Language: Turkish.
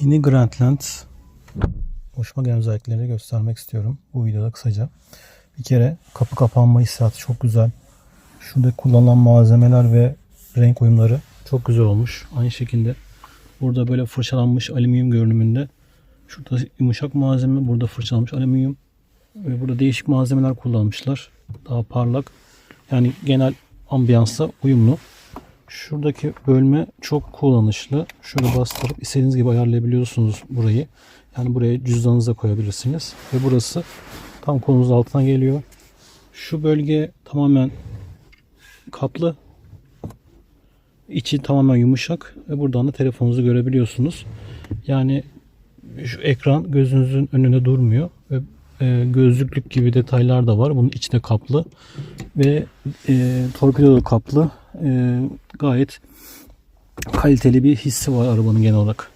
Yeni Grandland hoşuma gelen özellikleri göstermek istiyorum bu videoda kısaca. Bir kere kapı kapanma hissiyatı çok güzel. Şurada kullanılan malzemeler ve renk uyumları çok güzel olmuş. Aynı şekilde burada böyle fırçalanmış alüminyum görünümünde. Şurada yumuşak malzeme, burada fırçalanmış alüminyum. Ve burada değişik malzemeler kullanmışlar. Daha parlak. Yani genel ambiyansla uyumlu. Şuradaki bölme çok kullanışlı. Şöyle bastırıp istediğiniz gibi ayarlayabiliyorsunuz burayı. Yani buraya cüzdanınızı da koyabilirsiniz. Ve burası tam kolunuz altına geliyor. Şu bölge tamamen kaplı. İçi tamamen yumuşak ve buradan da telefonunuzu görebiliyorsunuz. Yani şu ekran gözünüzün önünde durmuyor ve e, gözlüklük gibi detaylar da var. Bunun içi de kaplı ve e, torpido da kaplı. E, gayet kaliteli bir hissi var arabanın genel olarak.